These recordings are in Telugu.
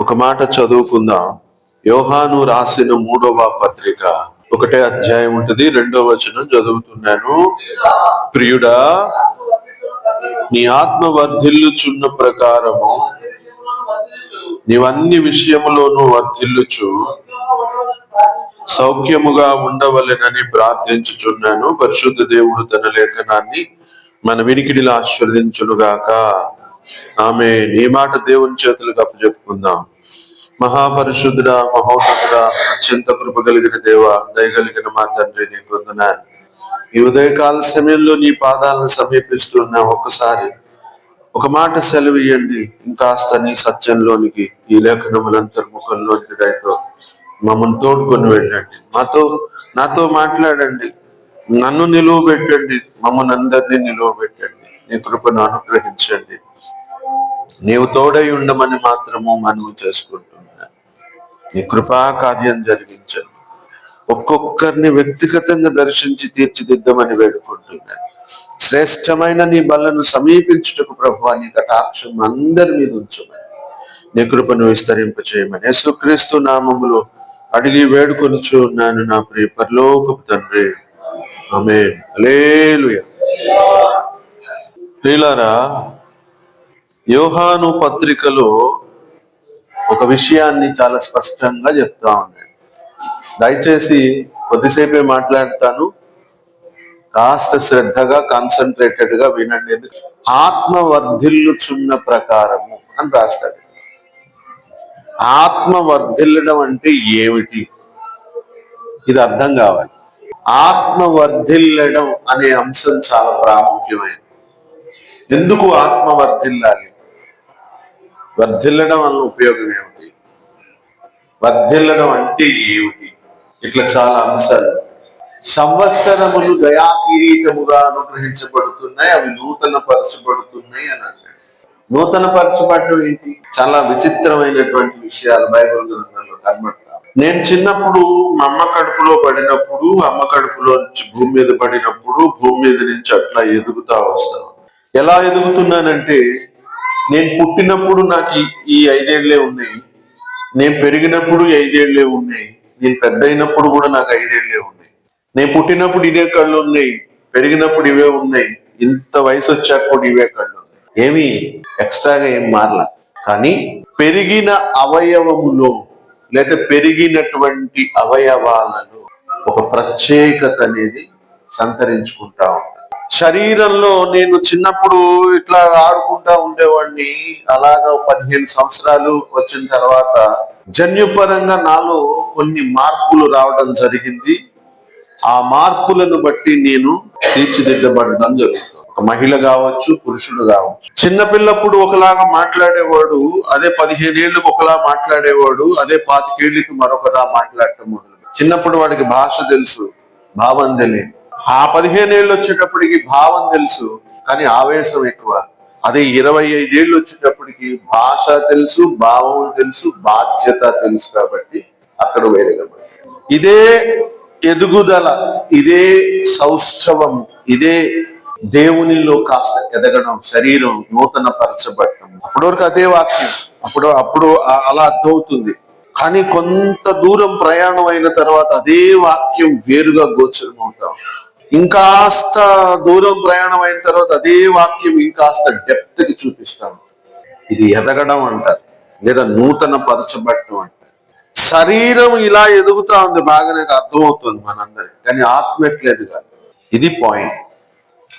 ఒక మాట చదువుకుందాం. యోహాను రాసిన మూడవ పత్రిక ఒకటే అధ్యాయం ఉంటుంది రెండో వచనం చదువుతున్నాను. ప్రియుడా నీ ఆత్మ వర్ధిల్లుచున్న ప్రకారము నీవన్ని విషయములోనూ వర్ధిల్లుచు సౌఖ్యముగా ఉండవలెనని ప్రార్థించుచున్నాను. పరిశుద్ధ దేవుడు తన లేఖనాన్ని మన వినికిడిలో ఆశీర్వదించునుగాక. ఆమె ఈ మాట దేవుని చేతులకు అప్పచెప్పుకుందాం. మహాపరిశుద్ధుడ మహోన్నతుడ అత్యంత కృప కలిగిన దేవ దయగలిగిన మా తండ్రి నీకు వందనాలు ఈ ఉదయకాల సమయంలో నీ పాదాలను సమీపిస్తున్న ఒక్కసారి ఒక మాట సెలవియండి ఇంకాస్త నీ సత్యంలోనికి ఈ లేఖనములంతర్ముఖంలోనికి దయతో మమ్మల్ని తోడుకొని వెళ్ళండి. మాతో నాతో మాట్లాడండి. నన్ను నిలువ పెట్టండి మమ్మల్ని అందరినీ నిలువ పెట్టండి నీ కృపను అనుగ్రహించండి. నీవు తోడై ఉండమని మాత్రము మనవి చేసుకుంటున్నా నీ కృపా కార్యం జరిగించండి. ఒక్కొక్కరిని వ్యక్తిగతంగా దర్శించి తీర్చిదిద్దామని వేడుకుంటున్నాను. శ్రేష్టమైన నీ బలను సమీపించుటకు ప్రభు నీ కటాక్షం అందరి మీద ఉంచమని. నీ కృపను విస్తరింప చేయమని యేసుక్రీస్తు నామములో అడిగి వేడుకొనుచు ఉన్నాను నా ప్రియ పరలోకపు తండ్రి. ఆమె ప్రియులారా యోహాను పత్రికలో ఒక విషయాన్ని చాలా స్పష్టంగా చెప్తా ఉన్నాడు. దయచేసి కొద్దిసేపే మాట్లాడతాను. కాస్త శ్రద్ధగా కాన్సన్ట్రేటెడ్గా వినండి. ఎందుకు? ఆత్మ వర్ధిల్లుచున్న ప్రకారము అని రాస్తాడు. ఆత్మ వర్ధిల్లడం అంటే ఏమిటి? ఇది అర్థం కావాలి. ఆత్మ వర్ధిల్లడం అనే అంశం చాలా ప్రాముఖ్యమైనది. ఎందుకు ఆత్మ వర్ధిల్లాలి? వర్ధిల్లడం వల్ల ఉపయోగం ఏమిటి? వర్ధిల్లడం అంటే ఏమిటి? ఇట్లా చాలా అంశాలు. సంవత్సరములు దయా కిరీటముగా అనుగ్రహించబడుతున్నాయి అవి నూతన పరచబడుతున్నాయి అని అన్నాడు. నూతన పరచబడటం ఏంటి? చాలా విచిత్రమైనటువంటి విషయాలు బైబిల్ గ్రంథంలో కనబడతాం నేను చిన్నప్పుడు మా అమ్మ కడుపులో పడినప్పుడు అమ్మ కడుపులో నుంచి భూమి మీద పడినప్పుడు భూమి మీద నుంచి అట్లా ఎదుగుతా వస్తాను. ఎలా ఎదుగుతున్నానంటే నేను పుట్టినప్పుడు నాకు ఈ- ఐదేళ్ళే ఉన్నాయి. నేను పెరిగినప్పుడు ఐదేళ్ళే ఉన్నాయి. నేను పెద్ద అయినప్పుడు కూడా నాకు ఐదేళ్ళే ఉన్నాయి. నేను పుట్టినప్పుడు ఇదే కళ్ళు ఉన్నాయి. పెరిగినప్పుడు ఇవే ఉన్నాయి. ఇంత వయసు వచ్చాక కూడా ఇవే కళ్ళు ఉన్నాయి. ఏమి ఎక్స్ట్రాగా ఏం మారల. కానీ పెరిగిన అవయవములో లేదా పెరిగినటువంటి అవయవాలలో ఒక ప్రత్యేకత అనేది సంతరించుకుంటా ఉంటాం శరీరంలో నేను చిన్నప్పుడు ఇట్లా ఆడుకుంటా ఉండేవాడిని. అలాగా పదిహేను సంవత్సరాలు వచ్చిన తర్వాత జన్యుపరంగా నాలో కొన్ని మార్పులు రావడం జరిగింది. ఆ మార్పులను బట్టి నేను తీర్చిదిద్దబడడం జరుగుతుంది. ఒక మహిళ కావచ్చు పురుషుడు కావచ్చు. చిన్నపిల్లప్పుడు ఒకలాగా మాట్లాడేవాడు అదే పదిహేను ఏళ్ళకి ఒకలా మాట్లాడేవాడు అదే పాతికేళ్ళకి మరొకలా మాట్లాడటం మొదలు చిన్నప్పుడు వాడికి భాష తెలుసు భావం తెలియదు. ఆ పదిహేను ఏళ్ళు వచ్చేటప్పటికి భావం తెలుసు కానీ ఆవేశం ఎక్కువ. అదే ఇరవై ఐదేళ్ళు వచ్చేటప్పటికి భాష తెలుసు భావం తెలుసు బాధ్యత తెలుసు కాబట్టి అక్కడ వేరేగా ఇదే ఎదుగుదల ఇదే సౌష్ఠవము ఇదే దేవునిలో కాస్త ఎదగడం శరీరం నూతన పరచబడటం అప్పటి వరకు అదే వాక్యం. అప్పుడు అప్పుడు అలా అర్థమవుతుంది. కానీ కొంత దూరం ప్రయాణం అయిన తర్వాత అదే వాక్యం వేరుగా గోచరం అవుతాం ఇంకాస్త దూరం ప్రయాణం అయిన తర్వాత అదే వాక్యం ఇంకాస్త డెప్త్కి చూపిస్తాం. ఇది ఎదగడం అంటారు లేదా నూతన పరచబడటం అంటారు. శరీరం ఇలా ఎదుగుతా ఉంది బాగా నాకు అర్థమవుతుంది మనందరికి కానీ ఆత్మ ఎట్లా ఎదగాలి? ఇది పాయింట్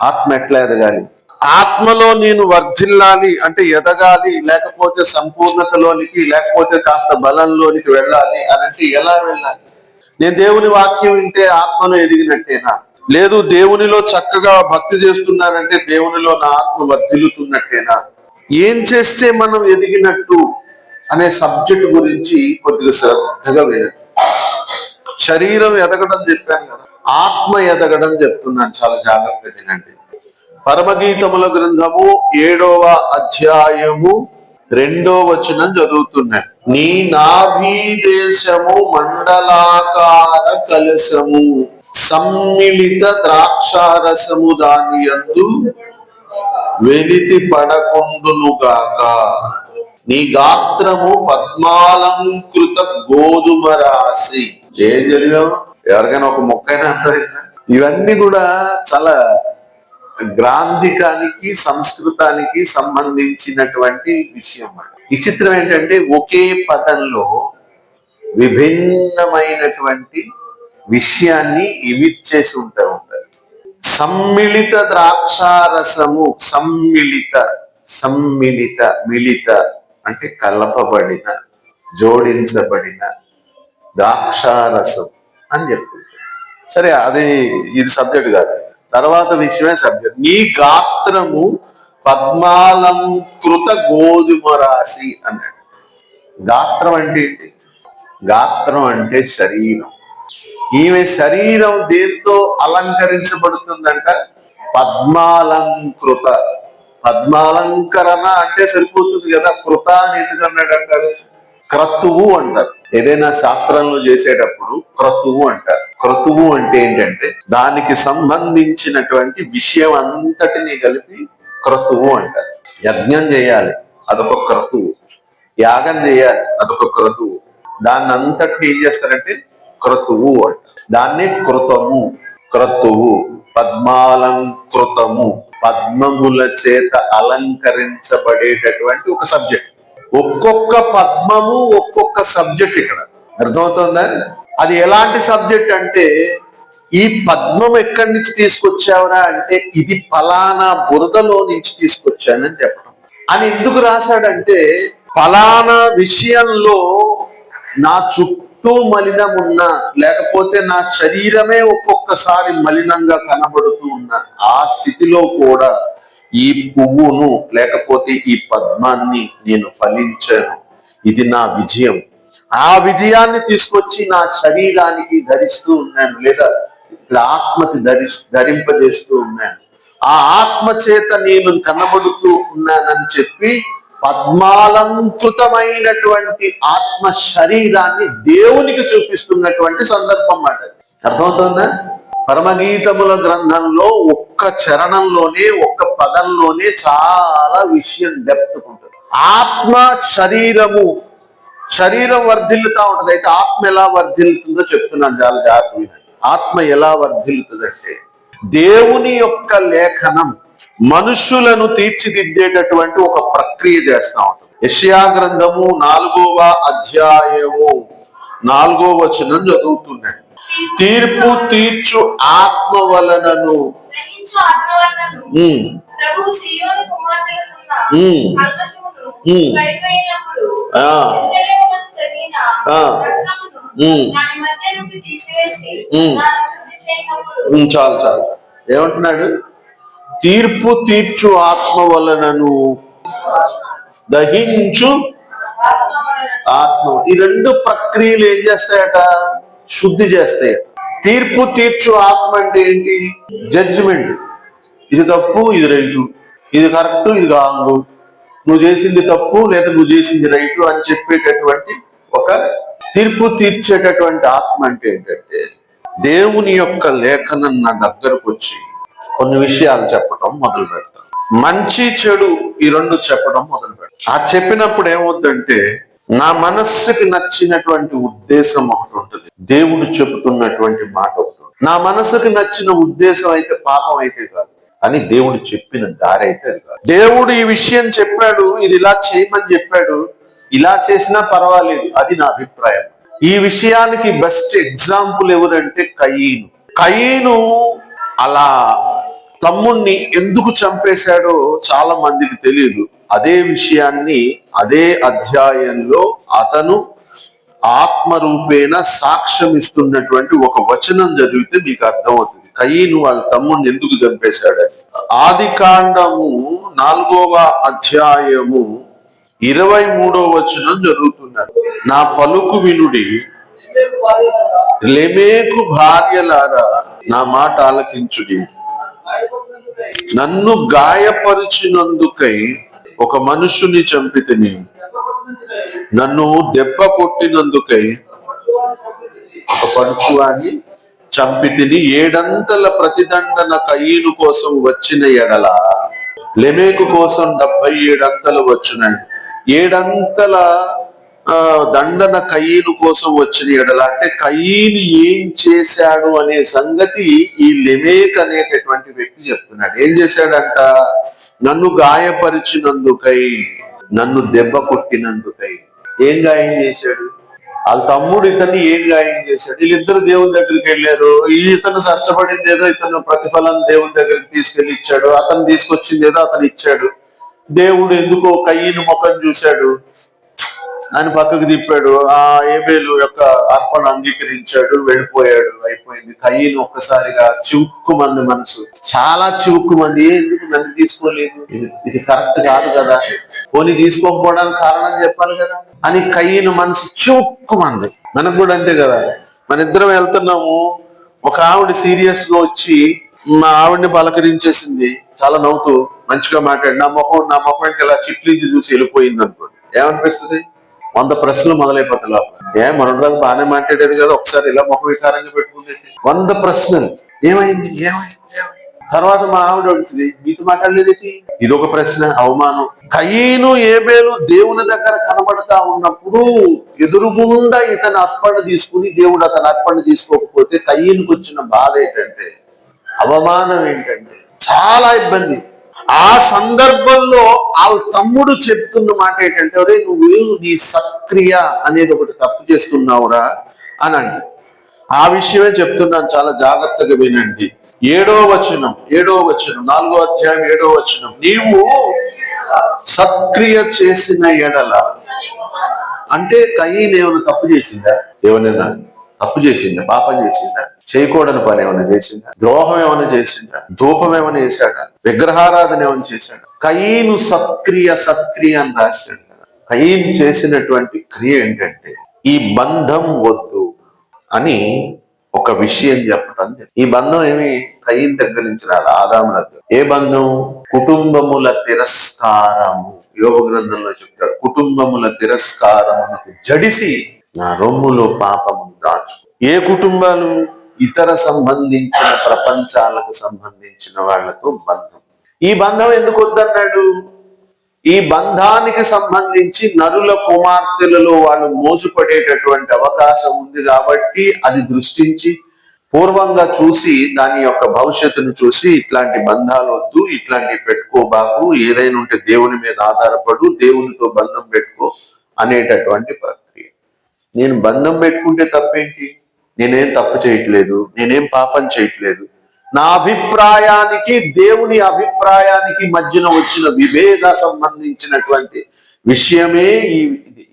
ఆత్మ ఎట్లా ఎదగాలి? ఆత్మలో నేను వర్ధిల్లాలి అంటే ఎదగాలి లేకపోతే సంపూర్ణతలోనికి లేకపోతే కాస్త బలంలోనికి వెళ్ళాలి అని అంటే ఎలా వెళ్ళాలి? నేను దేవుని వాక్యం వింటే ఆత్మలో ఎదిగినట్టేనా? లేదు దేవునిలో చక్కగా భక్తి చేస్తున్నారంటే దేవునిలో నా ఆత్మ వర్ధిల్లుతున్నట్టేనా? ఏం చేస్తే మనం ఎదిగినట్టు అనే సబ్జెక్ట్ గురించి కొద్దిగా శ్రద్ధగా వినండి. శరీరం ఎదగడం చెప్పాను కదా ఆత్మ ఎదగడం చెప్తున్నాను చాలా జాగ్రత్తగా వినండి. పరమగీతముల గ్రంథము ఏడవ అధ్యాయము రెండో వచనం చదువుతున్నాయి నీ నాభీ దేశము మండలాకార కలశము. సమ్మిళిత ద్రాక్షారసము దాని యందు వెలితి పడకుండునుగాక నీ గాత్రము పద్మాలంకృత గోధుమ రాశి. ఏం జరిగా ఎవరికైనా ఒక మొక్కైనా ఇవన్నీ కూడా చాలా గ్రాంధికానికి సంస్కృతానికి సంబంధించినటువంటి విషయం విచిత్రం ఏంటంటే ఒకే పదంలో విభిన్నమైనటువంటి విషయాన్ని ఇమిట్ చేసి ఉంటా ఉంటారు. సమ్మిళిత ద్రాక్షారసము సమ్మిళిత సమ్మిళిత మిళిత అంటే కలపబడిన జోడించబడిన ద్రాక్షారసం అని చెప్పుకుంటారు. సరే అది ఇది సబ్జెక్ట్ కాదు. తర్వాత విషయమే సబ్జెక్ట్. నీ గాత్రము పద్మాలంకృత గోధుమ రాశి అన్నాడు. గాత్రం అంటే ఏంటి? గాత్రం అంటే శరీరం. ఈమె శరీరం దేంతో అలంకరించబడుతుందంట? పద్మాలంకృత. పద్మాలంకరణ అంటే సరిపోతుంది కదా? కృత అని ఎందుకు అన్నాడంట అది? క్రతువు అంటారు. ఏదైనా శాస్త్రంలో చేసేటప్పుడు క్రతువు అంటారు. క్రతువు అంటే ఏంటంటే దానికి సంబంధించినటువంటి విషయం అంతటిని కలిపి క్రతువు అంటారు. యజ్ఞం చేయాలి అదొక క్రతువు. యాగం చేయాలి అదొక క్రతువు. దాన్ని అంతటిని ఏం చేస్తారంటే క్రతువు అంటారు దాన్నే కృతము క్రతువు పద్మాలంకృతము. పద్మముల చేత అలంకరించబడేటటువంటి ఒక సబ్జెక్ట్. ఒక్కొక్క పద్మము ఒక్కొక్క సబ్జెక్ట్ ఇక్కడ. అర్థమవుతుందా? అది ఎలాంటి సబ్జెక్ట్ అంటే ఈ పద్మం ఎక్కడి నుంచి తీసుకొచ్చావురా అంటే ఇది ఫలానా బురదలో నుంచి తీసుకొచ్చానని చెప్పడం అని ఎందుకు రాశాడంటే ఫలానా విషయంలో నా చుట్టూ మలినం ఉన్న లేకపోతే నా శరీరమే ఒక్కొక్కసారి మలినంగా కనబడుతూ ఉన్న ఆ స్థితిలో కూడా ఈ పువ్వును లేకపోతే ఈ పద్మాన్ని నేను ఫలించాను. ఇది నా విజయం. ఆ విజయాన్ని తీసుకొచ్చి నా శరీరానికి ధరిస్తూ ఉన్నాను లేదా ఇక్కడ ఆత్మకి ధరి ధరింపజేస్తూ ఉన్నాను. ఆ ఆత్మ చేత నేను కనబడుతూ ఉన్నానని చెప్పి పద్మాలంకృతమైనటువంటి ఆత్మ శరీరాన్ని దేవునికి చూపిస్తున్నటువంటి సందర్భం మాట అర్థమవుతుందా? పరమగీతముల గ్రంథంలో ఒక్క చరణంలోనే ఒక్క పదంలోనే చాలా విషయం డెప్త్ ఉంటుంది. ఆత్మ శరీరము శరీరం వర్ధిల్లుతా ఉంటుంది. అయితే ఆత్మ ఎలా వర్ధిల్లుతుందో చెప్తున్నాను చాలా జాగ్రత్త ఆత్మ ఎలా వర్ధిల్లుతుందంటే దేవుని యొక్క లేఖనం మనుషులను తీర్చిదిద్దేటటువంటి ఒక ప్రక్రియ చేస్తా ఉంటుంది యెషయా గ్రంథము నాలుగవ అధ్యాయము నాలుగో వచనం చదువుతున్నాను తీర్పు తీర్చు ఆత్మ వలనను చాలు చాలు. ఏమంటున్నాడు? తీర్పు తీర్చు ఆత్మ వలనను దహించు ఆత్మ. ఈ రెండు ప్రక్రియలు ఏం చేస్తాయట? శుద్ధి చేస్తాయట తీర్పు తీర్చు ఆత్మ అంటే ఏంటి? జడ్జిమెంట్. ఇది తప్పు ఇది రైటు. ఇది కరెక్ట్ ఇది కాదు. నువ్వు చేసింది తప్పు లేదా నువ్వు చేసింది రైటు అని చెప్పేటటువంటి ఒక తీర్పు తీర్చేటటువంటి ఆత్మ అంటే ఏంటంటే దేవుని యొక్క లేఖనం నా దగ్గరకు వచ్చి కొన్ని విషయాలు చెప్పడం మొదలు పెడతాం మంచి చెడు ఈ రెండు చెప్పడం మొదలు పెడతాం. ఆ చెప్పినప్పుడు ఏమవుతుందంటే నా మనస్సుకి నచ్చినటువంటి ఉద్దేశం ఒకటి ఉంటుంది. దేవుడు చెబుతున్నటువంటి మాట ఒకటి నా మనసుకు నచ్చిన ఉద్దేశం అయితే పాపం అయితే కాదు. అని దేవుడు చెప్పిన దారి అయితే అది కాదు. దేవుడు ఈ విషయం చెప్పాడు ఇది ఇలా చేయమని చెప్పాడు ఇలా చేసినా పర్వాలేదు అది నా అభిప్రాయం. ఈ విషయానికి బెస్ట్ ఎగ్జాంపుల్ ఎవరంటే కయీను. కయీను అలా తమ్ముణ్ణి ఎందుకు చంపేశాడో చాలా మందికి తెలియదు అదే విషయాన్ని అదే అధ్యాయంలో అతను ఆత్మరూపేణ సాక్ష్యం ఇస్తున్నటువంటి ఒక వచనం చదివితే మీకు అర్థమవుతుంది. కయ్యను వాళ్ళ తమ్ముడిని ఎందుకు చంపేశాడని ఆది కాండము నాలుగవ అధ్యాయము ఇరవై మూడవ వచనం జరుగుతున్నారు నా పలుకు వినుడి లెమేకు భార్యలారా నా మాట ఆలకించుడి. నన్ను గాయపరిచినందుకై ఒక మనుషుని చంపితిని నన్ను దెబ్బ కొట్టినందుకై ఒక పడుచువాని చంపితిని ఏడంతల ప్రతిదండన కయ్యను కోసం వచ్చిన ఎడల లెమేకు కోసం డెబ్బై ఏడంతలు వచ్చినాయి. ఏడంతల దండన కయ్యను కోసం వచ్చిన ఎడల అంటే కయ్యను ఏం చేశాడు అనే సంగతి ఈ లెమేక్ అనేటటువంటి వ్యక్తి చెప్తున్నాడు. ఏం చేశాడంట? నన్ను గాయపరిచినందుకై నన్ను దెబ్బ కొట్టినందుకై. ఏం గాయం చేశాడు? వాళ్ళ తమ్ముడు ఇతన్ని ఏం గాయం చేశాడు? వీళ్ళిద్దరు దేవుని దగ్గరికి వెళ్ళారు. ఈ ఇతను కష్టపడింది ఏదో ఇతను ప్రతిఫలం దేవుని దగ్గరికి తీసుకెళ్ళి ఇచ్చాడు. అతను తీసుకొచ్చింది ఏదో అతను ఇచ్చాడు. దేవుడు ఎందుకో కయ్యను ముఖం చూశాడు. ఆయన పక్కకు తిప్పాడు. ఆ ఏబేలు యొక్క అర్పణ అంగీకరించాడు వెళ్ళిపోయాడు. అయిపోయింది. కయ్యను ఒక్కసారిగా చివుక్కుమంది మనసు. చాలా చివుక్కుమంది ఎందుకు నన్ను తీసుకోలేదు? ఇది ఇది కరెక్ట్ కాదు కదా. పోనీ తీసుకోకపోవడానికి కారణం చెప్పాలి కదా. అని కయ్యను మనసు చివుక్కుమంది మనకు కూడా అంతే కదా. మన ఇద్దరం వెళ్తున్నాము. ఒక ఆవిడ సీరియస్గా వచ్చి మా ఆవిడని పలకరించేసింది. చాలా నవ్వుతూ మంచిగా మాట్లాడి నా ముఖం నా ముఖానికి ఇలా చిట్లించి చూసి వెళ్ళిపోయింది అనుకోండి. ఏమనిపిస్తుంది? వంద ప్రశ్నలు మొదలైపోతాయి లోపల. ఏ మనదాకా బాగానే మాట్లాడేది కదా ఒకసారి ఇలా ముఖ వికారంగా పెట్టుకుంది వంద ప్రశ్నలు. ఏమైంది? ఏమైంది? తర్వాత మా ఆవిడ అడుగుతుంది మీతో మాట్లాడలేదేంటి ఇది ఒక ప్రశ్న అవమానం. కయ్యను ఏబేలు దేవుని దగ్గర కనబడతా ఉన్నప్పుడు ఎదురుగుండా ఇతను అర్పణ తీసుకుని దేవుడు అతని అర్పణ తీసుకోకపోతే కయ్యనుకు వచ్చిన బాధ ఏంటంటే అవమానం ఏంటంటే చాలా ఇబ్బంది. ఆ సందర్భంలో వాళ్ళ తమ్ముడు చెప్తున్న మాట ఏంటంటే ఒరే నువ్వు నీ సక్రియ అనేది ఒకటి తప్పు చేస్తున్నావురా అని అండి ఆ విషయమే చెప్తున్నాను చాలా జాగ్రత్తగా వినండి. ఏడో వచనం ఏడో వచనం నాలుగో అధ్యాయం ఏడో వచనం. నీవు సక్రియ చేసిన ఎడల అంటే కయ్యి ఏమైనా తప్పు చేసిందా? ఏమైనా తప్పు చేసిందా? పాపం చేసిందా? చేయకూడని పని ఏమైనా చేసిందా ద్రోహం ఏమైనా చేసిందా ధూపం ఏమైనా చేశాడా? విగ్రహారాధన ఏమైనా చేశాడా? కయీను సక్రియ సక్రియ అని రాశాడు కయీన్ చేసినటువంటి క్రియ ఏంటంటే ఈ బంధం వద్దు అని ఒక విషయం చెప్పటం ఈ బంధం ఏమి? కయీన్ దగ్గర నుంచి రాలి ఆదాము దగ్గర. ఏ బంధం? కుటుంబముల తిరస్కారము. యోగ గ్రంథంలో చెప్తాడు కుటుంబముల తిరస్కారమునకు జడిసి నా రొమ్ములో పాపము దాచు ఏ కుటుంబాలు? ఇతర సంబంధించిన ప్రపంచాలకు సంబంధించిన వాళ్ళతో బంధం. ఈ బంధం ఎందుకు వద్దన్నాడు? ఈ బంధానికి సంబంధించి నరుల కుమార్తెలలో వాళ్ళు మోసుపడేటటువంటి అవకాశం ఉంది కాబట్టి అది దృష్టించి పూర్వంగా చూసి దాని యొక్క భవిష్యత్తును చూసి ఇట్లాంటి బంధాలు వద్దు ఇట్లాంటివి పెట్టుకోబాకు ఏదైనా ఉంటే దేవుని మీద ఆధారపడు దేవునితో బంధం పెట్టుకో అనేటటువంటి ప్రక్రియ. నేను బంధం పెట్టుకుంటే తప్పేంటి? నేనేం తప్పు చేయట్లేదు నేనేం పాపం చేయట్లేదు. నా అభిప్రాయానికి దేవుని అభిప్రాయానికి మధ్యన వచ్చిన విభేద సంబంధించినటువంటి విషయమే ఈ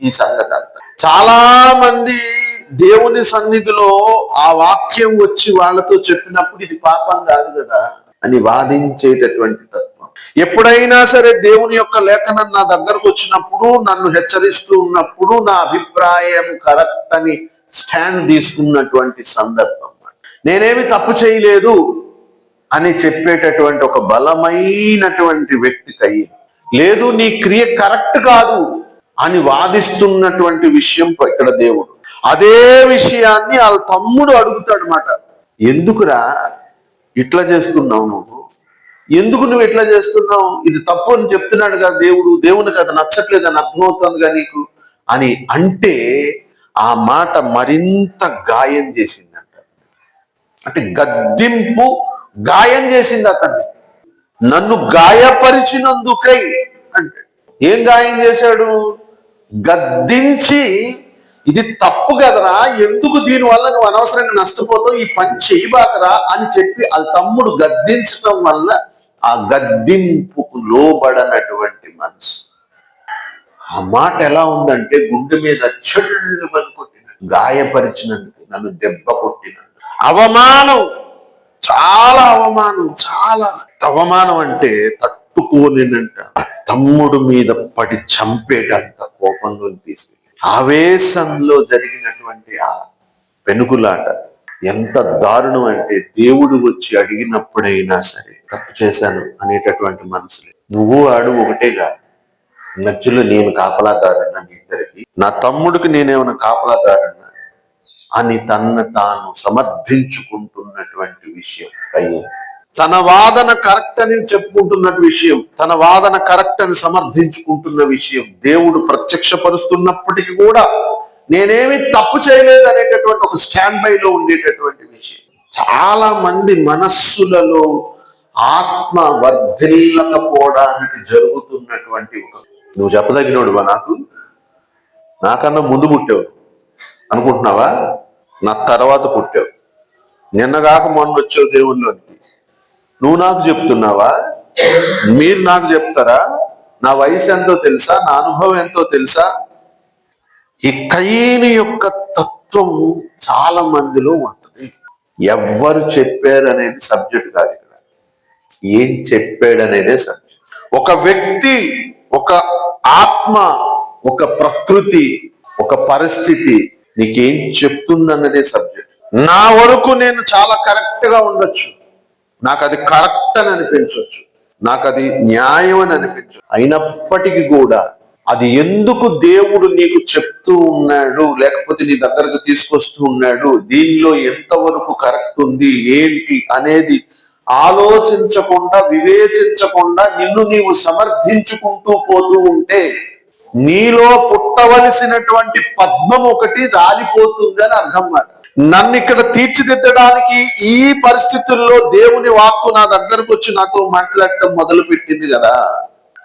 ఈ సంగతి అంతా. చాలా మంది దేవుని సన్నిధిలో ఆ వాక్యం వచ్చి వాళ్ళతో చెప్పినప్పుడు ఇది పాపం కాదు కదా అని వాదించేటటువంటి తత్వం. ఎప్పుడైనా సరే దేవుని యొక్క లేఖనం నా దగ్గరకు వచ్చినప్పుడు నన్ను హెచ్చరిస్తూ ఉన్నప్పుడు నా అభిప్రాయం కరెక్ట్ అని స్టాండ్ తీసుకున్నటువంటి సందర్భం నేనేమి తప్పు చేయలేదు అని చెప్పేటటువంటి ఒక బలమైనటువంటి వ్యక్తి కయ్యి లేదు నీ క్రియ కరెక్ట్ కాదు అని వాదిస్తున్నటువంటి విషయం ఇక్కడ దేవుడు. అదే విషయాన్ని వాళ్ళ తమ్ముడు అడుగుతాడు మాట ఎందుకురా ఇట్లా చేస్తున్నావు నువ్వు? ఎందుకు నువ్వు ఇట్లా చేస్తున్నావు? ఇది తప్పు అని చెప్తున్నాడు కదా దేవుడు. దేవునికి అది నచ్చట్లేదు అని అర్థమవుతుందిగా నీకు? అని అంటే ఆ మాట మరింత గాయం చేసిందంట. అంటే గద్దింపు గాయం చేసింది అతన్ని. నన్ను గాయపరిచినందుకై అంటే ఏం గాయం చేశాడు? గద్దించి ఇది తప్పు కదరా ఎందుకు దీని వల్ల నువ్వు అనవసరంగా నష్టపోతావు ఈ పని చేయబాకరా అని చెప్పి వాళ్ళ తమ్ముడు గద్దించటం వల్ల ఆ గద్దింపుకు లోబడనటువంటి మనసు. ఆ మాట ఎలా ఉందంటే గుండె మీద చెల్లు కొట్టిన గాయపరిచినందుకు నన్ను దెబ్బ కొట్టినందుకు. అవమానం! చాలా అవమానం చాలా. అవమానం అంటే తట్టుకోలేనంట. ఆ తమ్ముడు మీద పడి చంపేటంత కోపంలో తీసుకు ఆవేశంలో జరిగినటువంటి ఆ పెనుగులాట ఎంత దారుణం అంటే దేవుడు వచ్చి అడిగినప్పుడైనా సరే తప్పు చేశాను అనేటటువంటి మనసులే. నువ్వు ఆడు ఒకటే కాదు. మధ్యలో నేను కాపలాదారన్న మీ ఇద్దరికి. నా తమ్ముడికి నేనేమైనా కాపలాదారన్న? అని తన తాను సమర్థించుకుంటున్నటువంటి విషయం. అయ్యే. తన వాదన కరెక్ట్ అని చెప్పుకుంటున్న విషయం. తన వాదన కరెక్ట్ అని సమర్థించుకుంటున్న విషయం. దేవుడు ప్రత్యక్షపరుస్తున్నప్పటికీ కూడా నేనేమి తప్పు చేయలేదు అనేటటువంటి ఒక స్టాండ్ బై లో ఉండేటటువంటి విషయం. చాలా మంది మనస్సులలో ఆత్మ వర్ధిల్లకపోవడానికి జరుగుతున్నటువంటి ఒక నువ్వు చెప్పదగినోడువా నాకు. నాకన్నా ముందు పుట్టావు. అనుకుంటున్నావా? నా తర్వాత పుట్టావు. నిన్నగాక మొన్న వచ్చావు దేవుళ్ళలోనికి నువ్వు నాకు చెప్తున్నావా? మీరు నాకు చెప్తారా? నా వయసు ఎంతో తెలుసా? నా అనుభవం ఎంతో తెలుసా? ఈ కయ్యని యొక్క తత్వం చాలా మందిలో ఉంటుంది. ఎవ్వరు చెప్పారు అనేది సబ్జెక్ట్ కాదు ఇక్కడ. ఏం చెప్పాడు అనేదే సబ్జెక్ట్. ఒక వ్యక్తి ఒక ఆత్మ ఒక ప్రకృతి ఒక పరిస్థితి నీకేం చెప్తుందన్నదే సబ్జెక్ట్. నా వరకు నేను చాలా కరెక్ట్గా ఉండొచ్చు. నాకు అది కరెక్ట్ అని అనిపించవచ్చు నాకు అది న్యాయం అని అనిపించు అయినప్పటికీ కూడా అది ఎందుకు దేవుడు నీకు చెప్తూ ఉన్నాడు లేకపోతే నీ దగ్గరకు తీసుకొస్తూ ఉన్నాడు దీనిలో ఎంతవరకు కరెక్ట్ ఉంది ఏంటి అనేది ఆలోచించకుండా వివేచించకుండా నిన్ను నీవు సమర్థించుకుంటూ పోతూ ఉంటే నీలో పుట్టవలసినటువంటి పద్మం ఒకటి రాలిపోతుంది అని అర్థం మాట. నన్ను ఇక్కడ తీర్చిదిద్దడానికి ఈ పరిస్థితుల్లో దేవుని వాక్కు నా దగ్గరకు వచ్చి నాతో మాట్లాడటం మొదలు పెట్టింది కదా.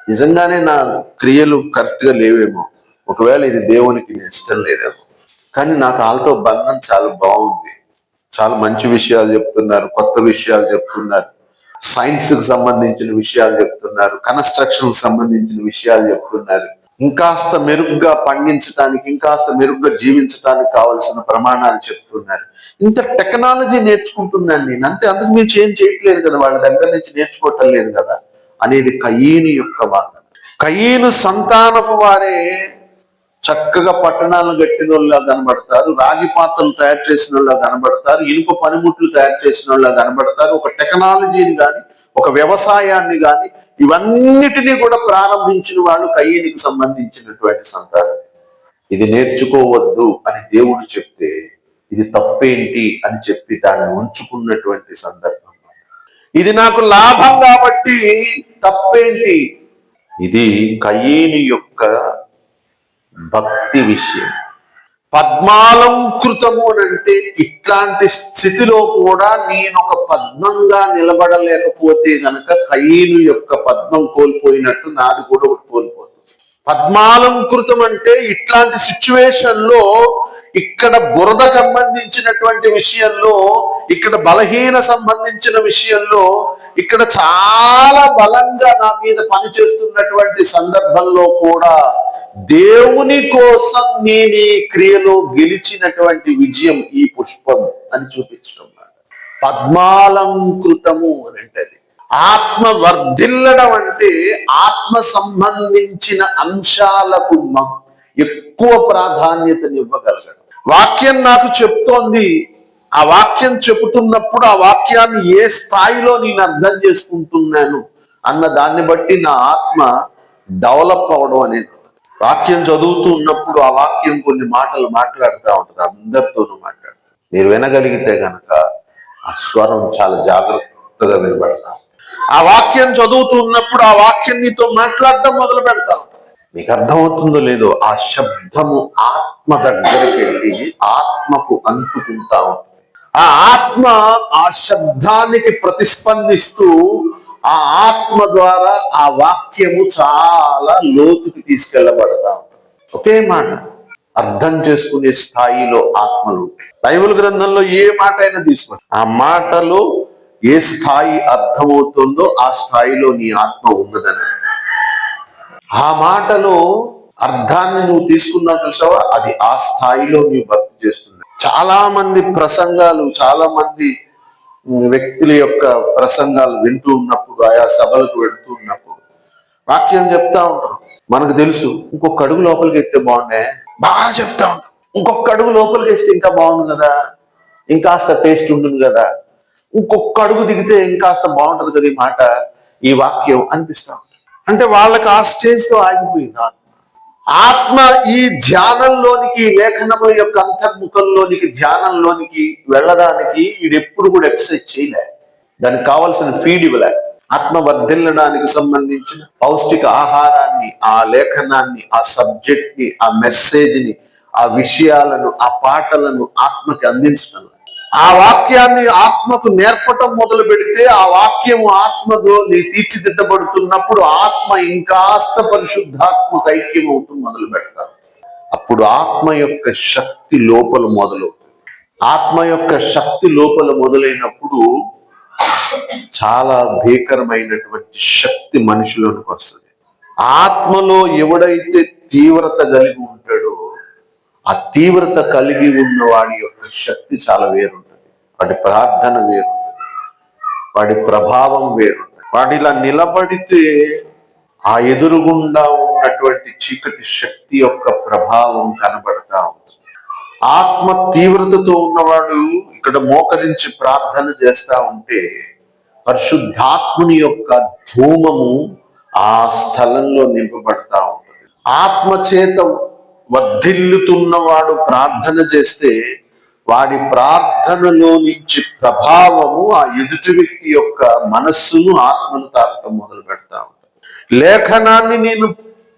నిజంగానే నా క్రియలు కరెక్ట్గా లేవేమో. ఒకవేళ ఇది దేవునికి ఇష్టం లేదేమో. కానీ నాకు వాళ్ళతో బంధం చాలా బాగుంది. చాలా మంచి విషయాలు చెప్తున్నారు కొత్త విషయాలు చెప్తున్నారు. సైన్స్కి సంబంధించిన విషయాలు చెప్తున్నారు కన్స్ట్రక్షన్ సంబంధించిన విషయాలు చెప్తున్నారు. ఇంకాస్త మెరుగ్గా పండించడానికి ఇంకాస్త మెరుగ్గా జీవించడానికి కావలసిన ప్రమాణాలు చెప్తున్నారు. ఇంత టెక్నాలజీ నేర్చుకుంటున్నాను నేను. అంతే అందుకు మీరు ఏం చేయట్లేదు కదా వాళ్ళ దగ్గర నుంచి నేర్చుకోవటం లేదు కదా అనేది కయీని యొక్క వాదన. కయీను సంతానపు వారే చక్కగా పట్టణాలను కట్టిన వాళ్ళ కనబడతారు రాగి పాత్రలు తయారు చేసిన వాళ్ళ కనబడతారు ఇనుప పనిముట్లు తయారు చేసిన వాళ్ళ కనబడతారు. ఒక టెక్నాలజీని కానీ ఒక వ్యవసాయాన్ని కానీ ఇవన్నిటినీ కూడా ప్రారంభించిన వాళ్ళు కయ్యనికి సంబంధించినటువంటి సంతానం. ఇది నేర్చుకోవద్దు అని దేవుడు చెప్తే ఇది తప్పేంటి అని చెప్పి దాన్ని ఉంచుకున్నటువంటి సందర్భం. ఇది నాకు లాభం కాబట్టి తప్పేంటి? ఇది కయ్యేని యొక్క భక్తి విషయం. పద్మాలంకృతము అని అంటే ఇట్లాంటి స్థితిలో కూడా నేను ఒక పద్మంగా నిలబడలేకపోతే గనక కయ్యను యొక్క పద్మం కోల్పోయినట్టు నాది కూడా ఒకటి కోల్పోతుంది. పద్మాలంకృతం అంటే ఇట్లాంటి సిచ్యువేషన్లో ఇక్కడ బురద సంబంధించినటువంటి విషయంలో ఇక్కడ బలహీన సంబంధించిన విషయంలో ఇక్కడ చాలా బలంగా నా మీద పనిచేస్తున్నటువంటి సందర్భంలో కూడా దేవుని కోసం నేను ఈ క్రియలో గెలిచినటువంటి విజయం ఈ పుష్పం అని చూపించడం పద్మాలంకృతము అని అంటే అది. ఆత్మ వర్ధిల్లడం అంటే ఆత్మ సంబంధించిన అంశాలకు ఎక్కువ ప్రాధాన్యతనివ్వగలగడం వాక్యం నాకు చెప్తోంది. ఆ వాక్యం చెబుతున్నప్పుడు ఆ వాక్యాన్ని ఏ స్థాయిలో నేను అర్థం చేసుకుంటున్నాను అన్న దాన్ని బట్టి నా ఆత్మ డెవలప్ అవడం అనేది వాక్యం చదువుతూ ఉన్నప్పుడు ఆ వాక్యం కొన్ని మాటలు మాట్లాడుతూ ఉంటుంది. అందరితోనూ మాట్లాడుతుంది మీరు వినగలిగితే కనుక ఆ స్వరం చాలా జాగ్రత్తగా వినబడతా ఆ వాక్యం చదువుతూ ఉన్నప్పుడు ఆ వాక్యం నీతో మాట్లాడటం మొదలు పెడతా మీకు అర్థమవుతుందో లేదో ఆ శబ్దము ఆత్మ దగ్గరికి వెళ్ళి ఆత్మకు అంటుకుంటా ఉంటుంది. ఆ ఆత్మ ఆ శబ్దానికి ప్రతిస్పందిస్తూ ఆ ఆత్మ ద్వారా ఆ వాక్యము చాలా లోతుకి తీసుకెళ్ళబడతా ఉంటుంది. ఒకే మాట అర్థం చేసుకునే స్థాయిలో ఆత్మలు బైబుల్ గ్రంథంలో ఏ మాట అయినా తీసుకోండి ఆ మాటలో ఏ స్థాయి అర్థమవుతుందో ఆ స్థాయిలో నీ ఆత్మ ఉన్నదని. ఆ మాటలో అర్థాన్ని నువ్వు తీసుకున్నావు చూసావా? అది ఆ స్థాయిలో నీవు భక్తి చేస్తున్నావు. చాలా మంది ప్రసంగాలు చాలా మంది వ్యక్తుల యొక్క ప్రసంగాలు వింటూ ఉన్నప్పుడు ఆయా సభలకు వెళ్తూ ఉన్నప్పుడు వాక్యం చెప్తా ఉంటారు. మనకు తెలుసు ఇంకొక అడుగు లోపలికి ఎత్తే బాగుండే బాగా చెప్తా ఉంటారు. ఇంకొక అడుగు లోపలికి వేస్తే ఇంకా బాగుండు కదా? ఇంకాస్త టేస్ట్ ఉంటుంది కదా? ఇంకొక అడుగు దిగితే ఇంకాస్త బాగుంటది కదా ఈ మాట? ఈ వాక్యం అనిపిస్తా ఉంటుంది. అంటే వాళ్ళకి ఆ స్టేజ్తో ఆగిపోయింది. ఆత్మ ఈ ధ్యానంలోనికి లేఖనముల యొక్క అంతర్ముఖంలోనికి ధ్యానంలోనికి వెళ్ళడానికి ఈడెప్పుడు కూడా ఎక్సర్సైజ్ చేయలే. దానికి కావాల్సిన ఫీడ్ ఇవ్వలే. ఆత్మ వర్ధిల్లడానికి సంబంధించిన పౌష్టిక ఆహారాన్ని ఆ లేఖనాన్ని ఆ సబ్జెక్ట్ని ఆ మెసేజ్ని ఆ విషయాలను ఆ పాటలను ఆత్మకి అందించడం ఆ వాక్యాన్ని ఆత్మకు నేర్పటం మొదలు పెడితే ఆ వాక్యము ఆత్మతో నీ తీర్చిదిద్దబడుతున్నప్పుడు ఆత్మ ఇంకాస్త పరిశుద్ధాత్మకు ఐక్యం అవుతూ మొదలు పెడతారు. అప్పుడు ఆత్మ యొక్క శక్తి లోపల మొదలు ఆత్మ యొక్క శక్తి లోపల మొదలైనప్పుడు చాలా భీకరమైనటువంటి శక్తి మనిషిలోనికి వస్తుంది. ఆత్మలో ఎవడైతే తీవ్రత కలిగి ఉంటాడో ఆ తీవ్రత కలిగి ఉన్న వాడి యొక్క శక్తి చాలా వేరుంటుంది. వాడి ప్రార్థన వేరుంటుంది. వాడి ప్రభావం వేరుంటుంది. వాడు ఇలా నిలబడితే ఆ ఎదురుగుండా ఉన్నటువంటి చీకటి శక్తి యొక్క ప్రభావం కనబడతా ఉంటుంది. ఆత్మ తీవ్రతతో ఉన్నవాడు ఇక్కడ మోకరించి ప్రార్థన చేస్తా ఉంటే పరిశుద్ధాత్ముని యొక్క ధూమము ఆ స్థలంలో నింపబడతా ఉంటుంది. ఆత్మ చేత వర్ధిల్లుతున్నవాడు ప్రార్థన చేస్తే వాడి ప్రార్థనలో నుంచి ప్రభావము ఆ ఎదుటి వ్యక్తి యొక్క మనస్సును ఆత్మను తాకటం మొదలు పెడతా లేఖనాన్ని నేను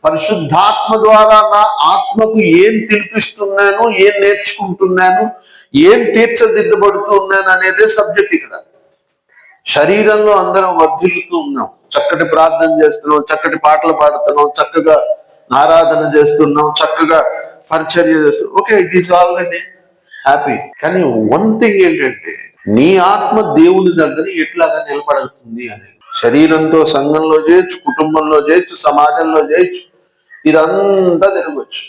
పరిశుద్ధాత్మ ద్వారా నా ఆత్మకు ఏం తినిపిస్తున్నాను ఏం నేర్చుకుంటున్నాను ఏం తీర్చదిద్దబడుతున్నాను అనేదే సబ్జెక్ట్ ఇక్కడ. శరీరంలో అందరం వర్ధిల్లుతూ ఉన్నాం. చక్కటి ప్రార్థన చేస్తున్నాం చక్కటి పాటలు పాడుతున్నాం చక్కగా ఆరాధన చేస్తున్నాం చక్కగా పరిచర్య చేస్తున్నాం. Okay it is already happy కానీ వన్ థింగ్ ఏంటంటే నీ ఆత్మ దేవుని దగ్గర ఎట్లాగా నిలబడుతుంది అనేది. శరీరంతో సంఘంలో చేయొచ్చు కుటుంబంలో చేయొచ్చు సమాజంలో చేయొచ్చు. ఇదంతా తిరగచ్చు.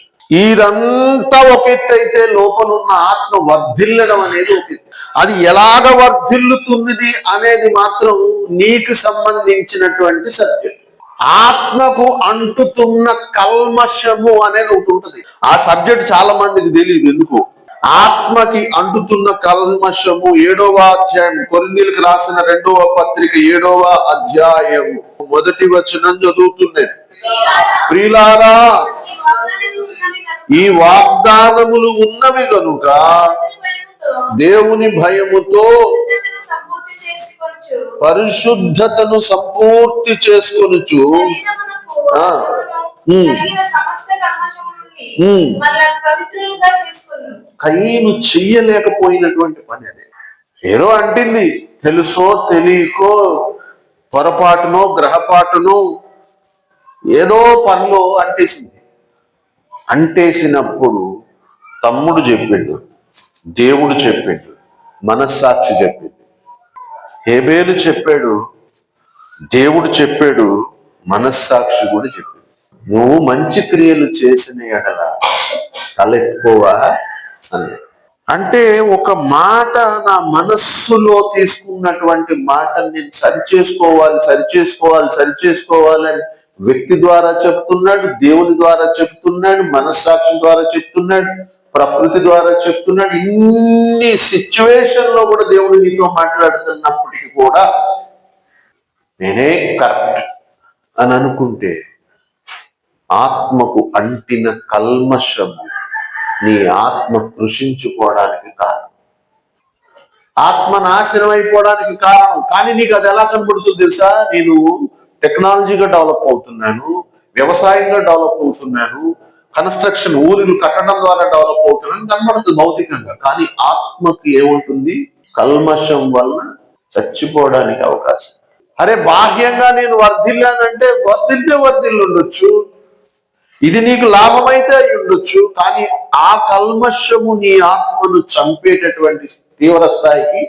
ఇదంతా ఒక ఎత్తు అయితే లోపల ఉన్న ఆత్మ వర్ధిల్లడం అనేది ఒక అది ఎలాగ వర్ధిల్లుతున్నది అనేది మాత్రం నీకు సంబంధించినటువంటి సబ్జెక్ట్ ఆత్మకు అంటుతున్న కల్మషము అనేది ఒకటి ఉంటుంది. ఆ సబ్జెక్ట్ చాలా మందికి తెలియదు ఎందుకు? ఆత్మకి అంటుతున్న కల్మషము ఏడవ అధ్యాయం. కొరిందీలకు రాసిన రెండవ పత్రిక ఏడవ అధ్యాయము. మొదటి వచనం చదువుతున్నాను ప్రిలారా ఈ వాగ్దానములు ఉన్నవి కనుక దేవుని భయముతో పరిశుద్ధతను సంపూర్తి చేసుకొనుచు. కయ్యను చెయ్యలేకపోయినటువంటి పని అదే. ఏదో అంటింది. తెలుసో తెలియకో పొరపాటునో గ్రహపాటునో ఏదో పనిలో అంటేసింది. అంటేసినప్పుడు తమ్ముడు చెప్పిండు దేవుడు చెప్పిండు మనస్సాక్షి చెప్పింది. హేబేలు చెప్పాడు దేవుడు చెప్పాడు మనస్సాక్షి కూడా చెప్పాడు. నువ్వు మంచి క్రియలు చేసిన ఎడల తలెత్తుకోవా అని అంటే ఒక మాట నా మనస్సులో తీసుకున్నటువంటి మాటను నేను సరి చేసుకోవాలి సరి చేసుకోవాలి సరి చేసుకోవాలని వ్యక్తి ద్వారా చెప్తున్నాడు దేవుని ద్వారా చెప్తున్నాడు మనస్సాక్షి ద్వారా చెప్తున్నాడు ప్రకృతి ద్వారా చెప్తున్నాడు. ఇన్ని సిచ్యువేషన్లో కూడా దేవుడు నీతో మాట్లాడుతున్నప్పుడు కూడా నేనే కరెక్ట్ అని అనుకుంటే ఆత్మకు అంటిన కల్మషము నీ ఆత్మ కృషించుకోవడానికి కారణం. ఆత్మ నాశనం అయిపోవడానికి కారణం. కానీ నీకు అది ఎలా కనబడుతుంది తెలుసా? నేను టెక్నాలజీగా డెవలప్ అవుతున్నాను వ్యవసాయంగా డెవలప్ అవుతున్నాను కన్స్ట్రక్షన్ ఊరిని కట్టడం ద్వారా డెవలప్ అవుతున్నాను కనబడుతుంది భౌతికంగా. కానీ ఆత్మకి ఏముంటుంది? కల్మషం వలన చచ్చిపోవడానికి అవకాశం. అరే బాహ్యంగా నేను వర్ధిల్లానంటే వర్ధిల్తే వర్ధిల్లు ఉండొచ్చు ఇది నీకు లాభమైతే అయి ఉండొచ్చు. కానీ ఆ కల్మషము నీ ఆత్మను చంపేటటువంటి తీవ్ర స్థాయికి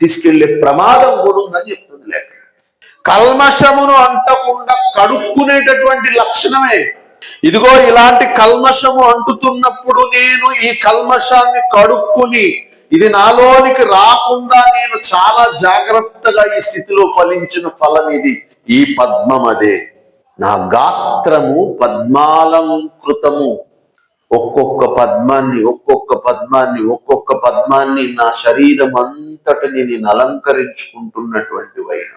తీసుకెళ్ళే ప్రమాదం కూడా ఉందని చెప్తుంది లేక కల్మషమును అంటకుండా కడుక్కునేటటువంటి లక్షణమే. ఇదిగో ఇలాంటి కల్మషము అంటుతున్నప్పుడు నేను ఈ కల్మషాన్ని కడుక్కుని ఇది నాలోనికి రాకుండా నేను చాలా జాగ్రత్తగా ఈ స్థితిలో ఫలించిన ఫలం ఇది. ఈ పద్మం అదే. నా గాత్రము పద్మాలంకృతము. ఒక్కొక్క పద్మాన్ని ఒక్కొక్క పద్మాన్ని ఒక్కొక్క పద్మాన్ని నా శరీరం అంతటిని నేను అలంకరించుకుంటున్నటువంటి వైన.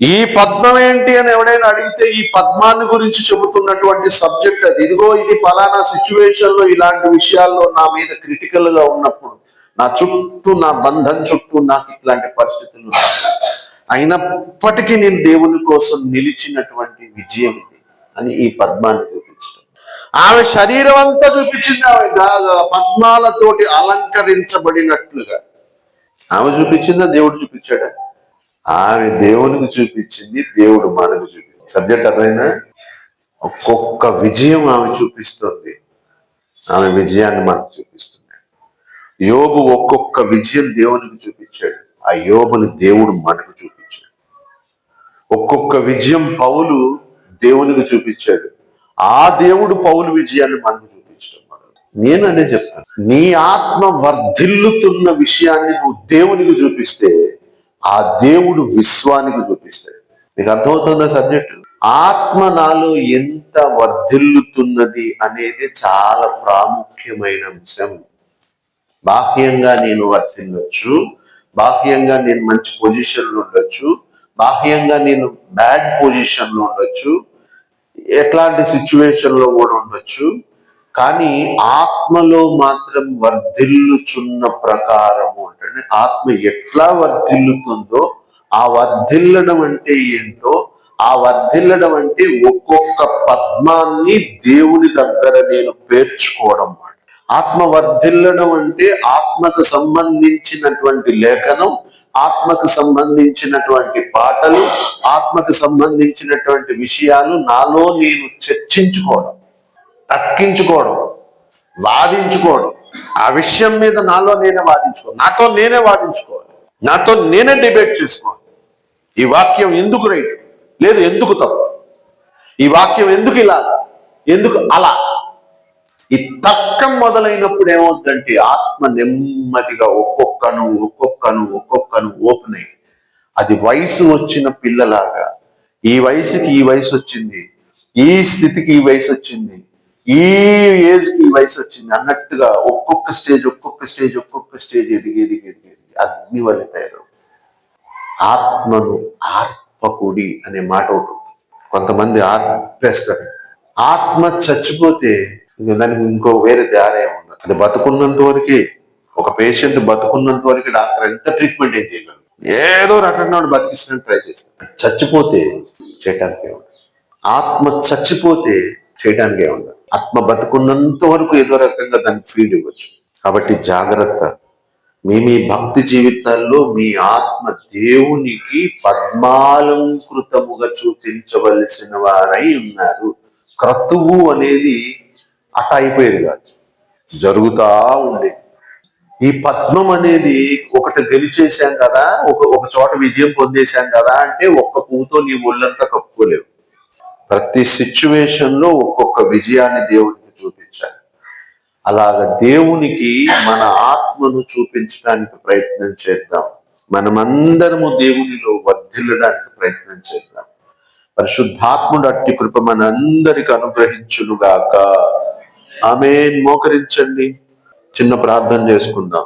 ఈ పద్మం ఏంటి అని ఎవడైనా అడిగితే ఈ పద్మాన్ని గురించి చెబుతున్నటువంటి సబ్జెక్ట్ అది. ఇదిగో ఇది ఫలానా సిచ్యువేషన్లో ఇలాంటి విషయాల్లో నా మీద క్రిటికల్గా ఉన్నప్పుడు నా చుట్టూ నా బంధం చుట్టూ నాకు ఇట్లాంటి పరిస్థితులు ఉన్నాయి. అయినప్పటికీ నేను దేవుని కోసం నిలిచినటువంటి విజయం ఇది అని ఈ పద్మాన్ని చూపించడం ఆమె శరీరం అంతా చూపించింది ఆమె పద్మాలతోటి అలంకరించబడినట్లుగా. ఆమె చూపించిందా? దేవుడు చూపించాడా? ఆమె దేవునికి చూపించింది దేవుడు మనకు చూపించింది. సబ్జెక్ట్ అదైనా ఒక్కొక్క విజయం ఆమె చూపిస్తుంది. ఆమె విజయాన్ని మనకు చూపిస్తుంది. యోబు ఒక్కొక్క విజయం దేవునికి చూపించాడు. ఆ యోబుని దేవుడు మనకు చూపించాడు. ఒక్కొక్క విజయం పౌలు దేవునికి చూపించాడు. ఆ దేవుడు పౌలు విజయాన్ని మనకు చూపించడం మొదలు. నేను అదే చెప్తాను. నీ ఆత్మ వర్ధిల్లుతున్న విషయాన్ని నువ్వు దేవునికి చూపిస్తే ఆ దేవుడు విశ్వానికి చూపిస్తాడు. మీకు అర్థమవుతుందా సబ్జెక్ట్? ఆత్మ నాలో ఎంత వర్ధిల్లుతున్నది అనేది చాలా ప్రాముఖ్యమైన అంశం. బాహ్యంగా నేను వర్తిల్లొచ్చు బాహ్యంగా నేను మంచి పొజిషన్లో ఉండొచ్చు. బాహ్యంగా నేను బ్యాడ్ పొజిషన్లో ఉండొచ్చు. ఎట్లాంటి సిచ్యువేషన్లో కూడా ఉండొచ్చు. కానీ ఆత్మలో మాత్రం వర్ధిల్లుచున్న ప్రకారము అంటే ఆత్మ ఎట్లా వర్ధిల్లుతుందో ఆ వర్ధిల్లడం అంటే ఏంటో ఆ వర్ధిల్లడం అంటే ఒక్కొక్క పద్మాన్ని దేవుని దగ్గర నేను పేర్చుకోవడం ఆత్మ వర్ధిల్లడం అంటే ఆత్మకు సంబంధించినటువంటి లేఖనం ఆత్మకు సంబంధించినటువంటి పాటలు ఆత్మకు సంబంధించినటువంటి విషయాలు నాలో నేను చర్చించుకోవడం తక్కించుకోవడం వాదించుకోవడం. ఆ విషయం మీద నాలో నేనే వాదించుకోవాలి. నాతో నేనే వాదించుకోవాలి. నాతో నేనే డిబేట్ చేసుకోవాలి. ఈ వాక్యం ఎందుకు రైట్? లేదు ఎందుకు తప్పు? ఈ వాక్యం ఎందుకు ఇలా? ఎందుకు అలా? ఈ తర్కం మొదలైనప్పుడు ఏమవుతుందంటే ఆత్మ నెమ్మదిగా ఒక్కొక్కను ఒక్కొక్కను ఒక్కొక్కను ఓపెన్ అయ్యి అది వయసు వచ్చిన పిల్లలాగా ఈ వయసుకి ఈ వయసు వచ్చింది ఈ స్థితికి ఈ వయసు వచ్చింది ఈ ఏజ్కి ఈ వయసు వచ్చింది అన్నట్టుగా ఒక్కొక్క స్టేజ్ ఒక్కొక్క స్టేజ్ ఒక్కొక్క స్టేజ్ ఎదిగి ఎదిగి ఎదిగి ఎదిగి అగ్ని వల్ల తయారు ఆత్మను ఆర్పకుడి అనే మాట ఒకటి కొంతమంది ఆర్పేస్తారు. ఆత్మ చచ్చిపోతే దానికి ఇంకో వేరే ధ్యానం ఉండదు అది బతుకున్నంత వరకే ఒక పేషెంట్ బతుకున్నంత వరకు డాక్టర్ ఎంత ట్రీట్మెంట్ ఏం చేయగలరు ఏదో రకంగా వాడు బతికించడానికి ట్రై చేస్తాడు. చచ్చిపోతే చేయటానికి ఉండదు. ఆత్మ చచ్చిపోతే చేయడానికే ఉండదు. ఆత్మ బతుకున్నంత వరకు ఏదో రకంగా దానికి ఫీడ్ ఇవ్వచ్చు. కాబట్టి జాగ్రత్త. మీ మీ భక్తి జీవితాల్లో మీ ఆత్మ దేవునికి పద్మాలంకృతముగా చూపించవలసిన వారై ఉన్నారు. క్రతువు అనేది అట్ట అయిపోయేది కాదు. జరుగుతా ఉండేది ఈ పద్మం అనేది ఒకటి గెలిచేసాం కదా ఒక ఒక చోట విజయం పొందేశాం కదా అంటే ఒక్క పువ్వుతో నీ ఒళ్ళంతా కప్పుకోలేవు. ప్రతి సిచ్యువేషన్లో ఒక్కొక్క విజయాన్ని దేవునికి చూపించాలి. అలాగ దేవునికి మన ఆత్మను చూపించడానికి ప్రయత్నం చేద్దాం. మనమందరము దేవునిలో వర్ధిల్లడానికి ప్రయత్నం చేద్దాం. పరిశుద్ధాత్ముడు అట్టి కృప మనందరికి అనుగ్రహించునుగాక. ఆమె మోకరించండి. చిన్న ప్రార్థన చేసుకుందాం.